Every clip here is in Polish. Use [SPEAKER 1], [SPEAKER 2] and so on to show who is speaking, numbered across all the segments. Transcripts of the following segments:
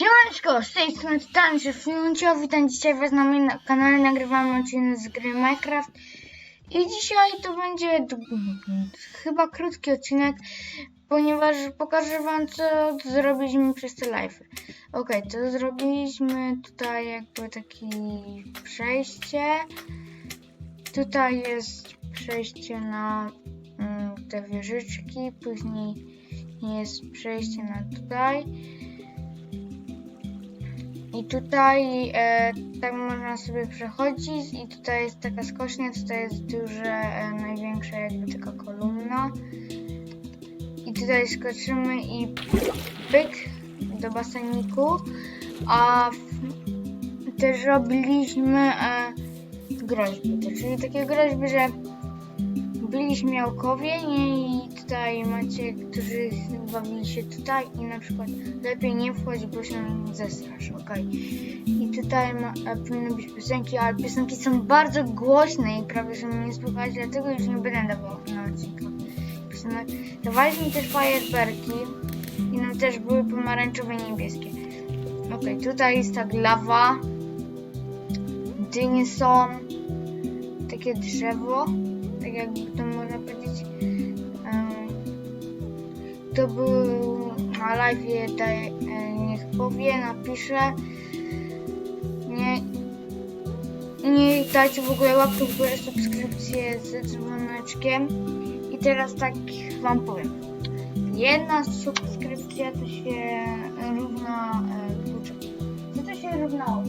[SPEAKER 1] Siemaneczko, z tej strony Tańczy Fluencio, witam dzisiaj was na moim kanale, nagrywamy odcinek z gry Minecraft i dzisiaj to będzie chyba krótki odcinek, ponieważ pokażę wam co zrobiliśmy przez te live. Ok, to zrobiliśmy tutaj jakby takie przejście, tutaj jest przejście na mm, te wieżyczki, później jest przejście na tutaj. I tutaj e, tak można sobie przechodzić i tutaj jest taka skocznia, tutaj jest duże, e, największa jakby taka kolumna. I tutaj skoczymy i pyk do baseniku. A w, też robiliśmy e, groźby, czyli takie groźby, że byli śmiałkowie nie? i tutaj macie, którzy bawili się tutaj i na przykład lepiej nie wchodź, bo się zestrasz, okej. I tutaj ma, powinny być piosenki, ale piosenki są bardzo głośne i prawie że mnie nie słychać, dlatego już nie będę dawał na odcinkach piosenek. Dawaliśmy też fajerwerki i nam też były pomarańczowe niebieskie. Okej, tutaj jest tak lawa, dynie są, takie drzewo, tak jakby to można powiedzieć. To był na live, daj, e, niech powie, napisze. Nie, nie dajcie w ogóle łapkę w górę, subskrypcję z dzwoneczkiem. I teraz tak wam powiem. Jedna subskrypcja to się równa... E, co to się równało?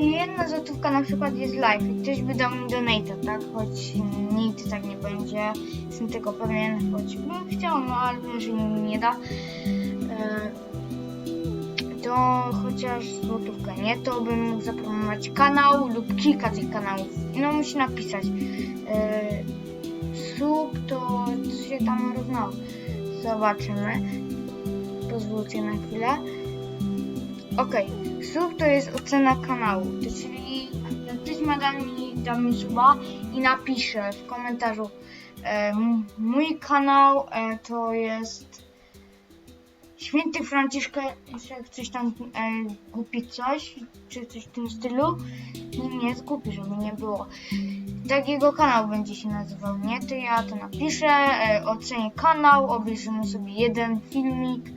[SPEAKER 1] Jedna złotówka na przykład jest live i ktoś by dał mi donata, tak? Choć nigdy tak nie będzie, jestem tego pewien, choć bym chciał, no ale jeżeli mi nie da, e, to chociaż złotówkę, nie? To bym mógł zapromować kanał lub kilka tych kanałów. No musi napisać. E, sub to co się tam równało. Zobaczymy. Pozwólcie na chwilę. Okej, sub to jest ocena kanału, to czyli jak ktoś ma da mi, da mi suba i napisze w komentarzu e, mój kanał e, to jest Święty jak coś tam e, głupi coś, czy coś w tym stylu, nie, nie zgubi, żeby nie było. Tak jego kanał będzie się nazywał, nie? To ja to napiszę, e, ocenię kanał, obejrzymy sobie jeden filmik,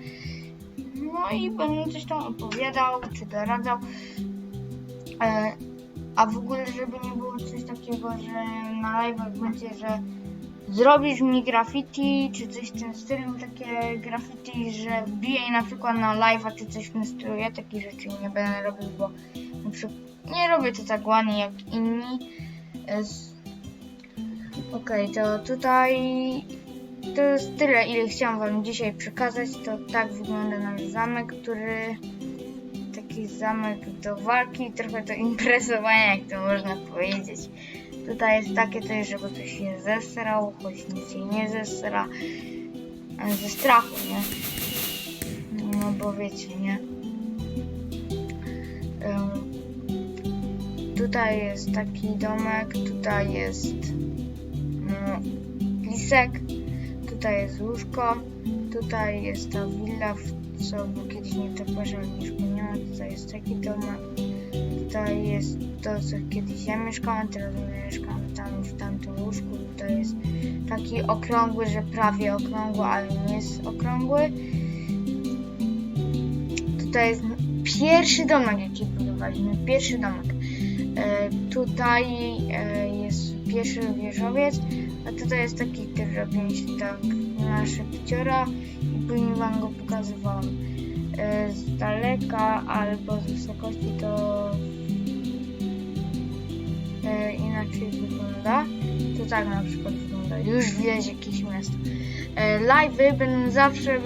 [SPEAKER 1] no i będę coś tam opowiadał, czy doradzał. E, a w ogóle, żeby nie było coś takiego, że na live będzie, że zrobisz mi graffiti, czy coś w tym stylu, takie graffiti, że wbijaj na przykład na live'a, czy coś w tym stylu. Ja takich rzeczy nie będę robił, bo nie robię to tak ładnie jak inni. E, Okej, to tutaj to jest tyle, ile chciałam Wam dzisiaj przekazać. To tak wygląda nasz zamek, który taki zamek do walki, trochę do imprezowania, jak to można powiedzieć. Tutaj jest takie coś, żeby ktoś się zesrał, choć nic się nie zesra. Ale ze strachu, nie? No bo wiecie, nie? Tutaj jest taki domek, tutaj jest no, lisek, tutaj jest łóżko, tutaj jest ta willa, w co był kiedyś nie toporze, ale już go nie ma, tutaj jest taki domek, tutaj jest to, co kiedyś ja mieszkałam, teraz my mieszkamy tam w tamtym łóżku, tutaj jest taki okrągły, że prawie okrągły, ale nie jest okrągły. Tutaj jest pierwszy domek, jaki budowaliśmy, pierwszy domek. E, tutaj e, jest pierwszy wieżowiec, a tutaj jest taki, który robił się tak na szybciora i później wam go pokazywałam. E, z daleka albo z wysokości to e, inaczej wygląda. To tak na przykład wygląda. Już widać jakieś miasto. E, live'y będą zawsze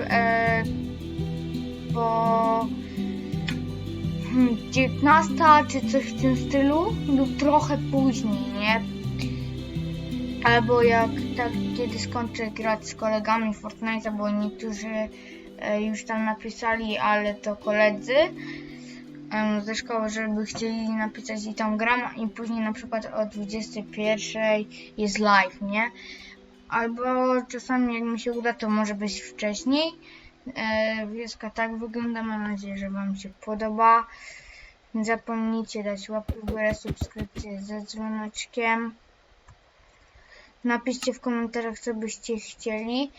[SPEAKER 1] po hmm, 19 czy coś w tym stylu lub trochę później, nie? Albo jak tak kiedy skończę grać z kolegami w Fortnite, bo niektórzy e, już tam napisali, ale to koledzy ze szkoły, żeby chcieli napisać i tam gram i później na przykład o 21 jest live, nie? Albo czasami jak mi się uda, to może być wcześniej. E, wioska tak wygląda. Mam nadzieję, że Wam się podoba. Nie zapomnijcie dać łapkę w górę, subskrypcję ze dzwoneczkiem. Napiszcie w komentarzach, co byście chcieli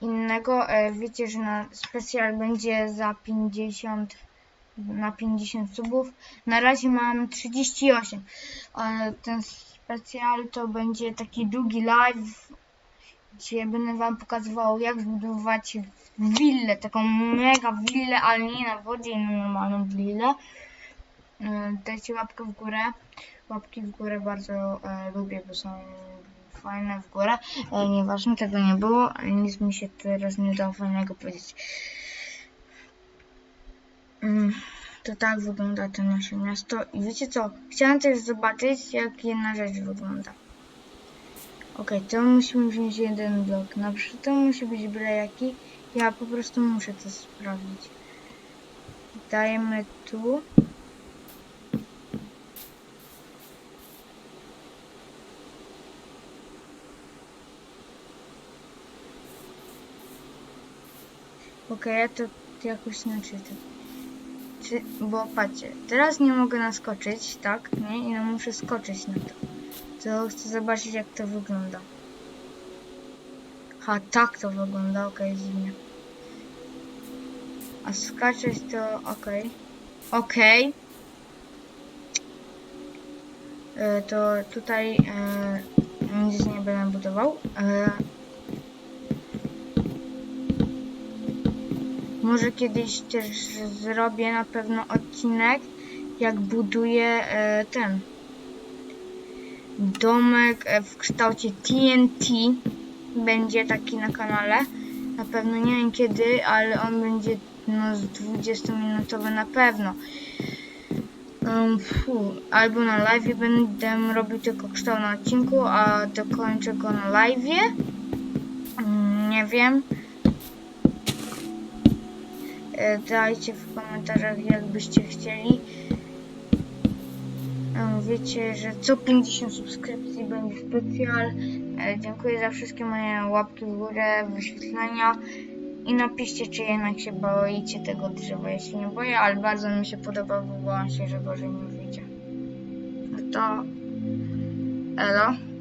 [SPEAKER 1] innego. E, wiecie, że na specjal będzie za 50 na 50 subów. Na razie mam 38. Ale ten specjal to będzie taki długi live, gdzie będę wam pokazywał jak zbudować willę, taką mega willę, ale nie na wodzie na normalną willę. E, Dajcie łapkę w górę. Łapki w górę bardzo e, lubię, bo są fajne w górę. E, nieważne, tego nie było, ale nic mi się teraz nie udało fajnego powiedzieć. Mm, To tak wygląda to nasze miasto. I wiecie co? Chciałam też zobaczyć, jak jedna rzecz wygląda. Okej, to musimy wziąć jeden blok. Na przykład to musi być byle jaki. Ja po prostu muszę to sprawdzić. Dajemy tu. Okej, ja to jakoś nie czytam. Czy, bo patrzcie, teraz nie mogę naskoczyć, tak? Nie? I no muszę skoczyć na to. To chcę zobaczyć jak to wygląda. Ha, tak to wygląda, okej, dziwnie. A skaczeć to okej. Okej. E, To tutaj e, nic nie będę budował. E, Może kiedyś też zrobię na pewno odcinek, jak buduję e, ten domek e, w kształcie TNT. Będzie taki na kanale. Na pewno nie wiem kiedy, ale on będzie no, z 20-minutowy na pewno. Um, albo na live będę robił tylko kształt na odcinku, a dokończę go na live. Mm, nie wiem. E, Dajcie w komentarzach, jakbyście chcieli. Wiecie, że co 50 subskrypcji będzie specjal. E, Dziękuję za wszystkie moje łapki w górę, wyświetlenia. I napiszcie, czy jednak się boicie tego drzewa. Ja się nie boję, ale bardzo mi się podoba, bo się, że gorzej nie wyjdzie. To... Elo.